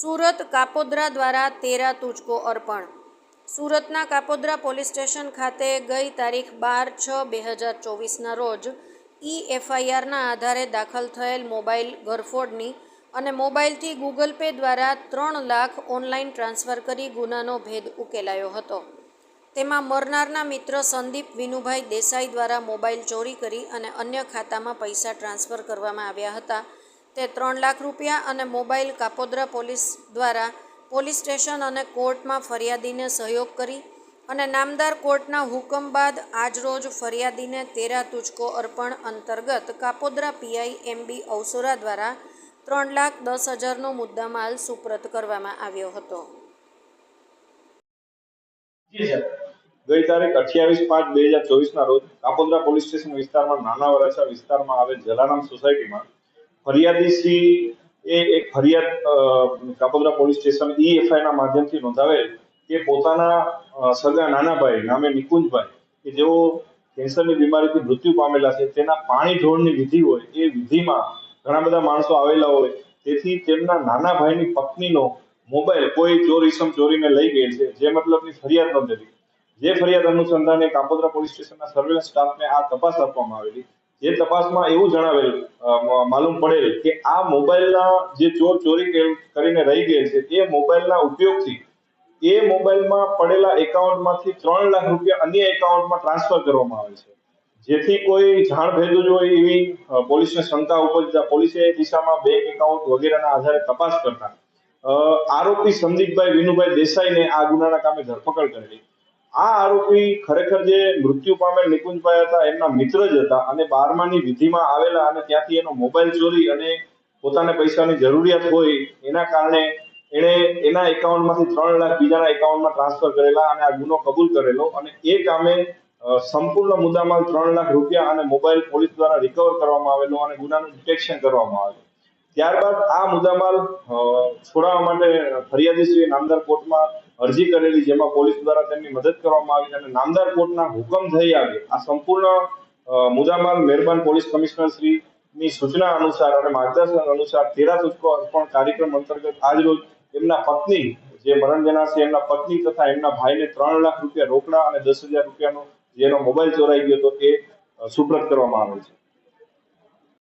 સુરત કાપોદ્રા દ્વારા તેરા તુચકો અર્પણ. સુરતના કાપોદ્રા પોલીસ સ્ટેશન ખાતે ગઈ તારીખ બાર છ બે હજાર ચોવીસના રોજ ઈ એફઆઈઆરના આધારે દાખલ થયેલ મોબાઈલ ઘરફોડની અને મોબાઈલથી ગૂગલ પે દ્વારા ત્રણ લાખ ઓનલાઈન ટ્રાન્સફર કરી ગુનાનો ભેદ ઉકેલાયો હતો. તેમાં મરનારના મિત્ર સંદીપ વિનુભાઈ દેસાઈ દ્વારા મોબાઈલ ચોરી કરી અને અન્ય ખાતામાં પૈસા ટ્રાન્સફર કરવામાં આવ્યા હતા. તે ત્રણ લાખ રૂપિયા અને મોબાઈલ કાપોદ્રા પોલીસ દ્વારા પોલીસ સ્ટેશન અને કોર્ટમાં ફરિયાદીને સહયોગ કરી અને નામદાર કોર્ટના હુકમ બાદ આજરોજ ફરિયાદીને તેરા તુચકો અર્પણ અંતર્ગત કાપોદ્રા પીઆઈ એમ બી અવસોરા દ્વારા ત્રણ લાખ દસ હજારનો મુદ્દામાલ સુપ્રત કરવામાં આવ્યો હતો. ગઈ તારીખ અઠ્યાવીસ પાંચ બે હજાર ચોવીસના રોજ કાપોદ્રા પોલીસ સ્ટેશન વિસ્તારમાં નાના વરાછા વિસ્તારમાં આવેલ જલારામ સોસાયટીમાં ફરિયાદી શ્રી એ એક ફરિયાદ કાપોદ્રા પોલીસ સ્ટેશન ઈએફઆઈ ના માધ્યમથી નોંધાવેલ કે પોતાના સગા નાના ભાઈ નામે નિકુંજભાઈ, કે જેઓ કેન્સરની બીમારીથી મૃત્યુ પામેલા છે, તેના પાણી ઢોળની વિધિ હોય, એ વિધિમાં ઘણા બધા માણસો આવેલા હોય, તેથી તેમના નાના ભાઈની પત્નીનો મોબાઈલ કોઈ ચોર ઈસમ ચોરીને લઈ ગયેલ છે, જે મતલબની ફરિયાદ નોંધેલી. જે ફરિયાદ અનુસંધાને કાપોદ્રા પોલીસ સ્ટેશનના સર્વેલન્સ સ્ટાફને આ તપાસ આપવામાં આવેલી. જે તપાસમાં એવું જણાવેલ માલુમ પડેલ કે આ મોબાઈલના જે ચોર ચોરી કરીને રહી ગયેલ છે, એ મોબાઈલના ઉપયોગથી એ મોબાઈલમાં પડેલા એકાઉન્ટમાંથી ત્રણ લાખ રૂપિયા અન્ય એકાઉન્ટમાં ટ્રાન્સફર કરવામાં આવે છે. જેથી કોઈ જાણ ભેદું હોય એવી પોલીસને શંકા ઉપજતા પોલીસે એ દિશામાં બેંક એકાઉન્ટ વગેરેના આધારે તપાસ કરતા આરોપી સંદીપભાઈ વિનુભાઈ દેસાઈને આ ગુનાના કામે ધરપકડ કરેલી. આ આરોપી ખરેખર જે મૃત્યુ પામેલ નિકુંજભાઈ હતા, એમના મિત્ર જ હતા અને બારમાની વિધિમાં આવેલા અને ત્યાંથી એનો મોબાઈલ ચોરી અને પોતાને પૈસાની જરૂરિયાત હોય એના કારણે એણે એના એકાઉન્ટમાંથી ત્રણ લાખ બીજાના એકાઉન્ટમાં ટ્રાન્સફર કરેલા અને આ ગુનો કબૂલ કરેલો અને એ કામે સંપૂર્ણ મુદ્દામાલ ત્રણ લાખ રૂપિયા અને મોબાઈલ પોલીસ દ્વારા રિકવર કરવામાં આવેલો અને ગુનાનું ડિટેક્શન કરવામાં આવેલું. ત્યારબાદ આ મુદ્દામાલ છોડાવવા માટે ફરિયાદીશ્રીએ નામદાર કોર્ટમાં અરજી કરેલી, જેમાં પોલીસ દ્વારા તેમની મદદ કરવામાં આવી અને નામદાર કોર્ટના હુકમ થઈ આવ્યો. આ સંપૂર્ણ મુદ્દામાલ મહેરબાન પોલીસ કમિશનર શ્રી ની સૂચના અનુસાર અને માર્ગદર્શન અનુસાર તેરા સૂચકો અર્પણ કાર્યક્રમ અંતર્ગત આજરોજ એમના પત્ની, જે મરણ જનાર છે, એમના પત્ની તથા એમના ભાઈને ત્રણ લાખ રૂપિયા રોકડા અને દસ હજાર રૂપિયાનો, જેનો મોબાઈલ ચોરાઈ ગયો હતો, એ સુપ્રત કરવામાં આવે છે.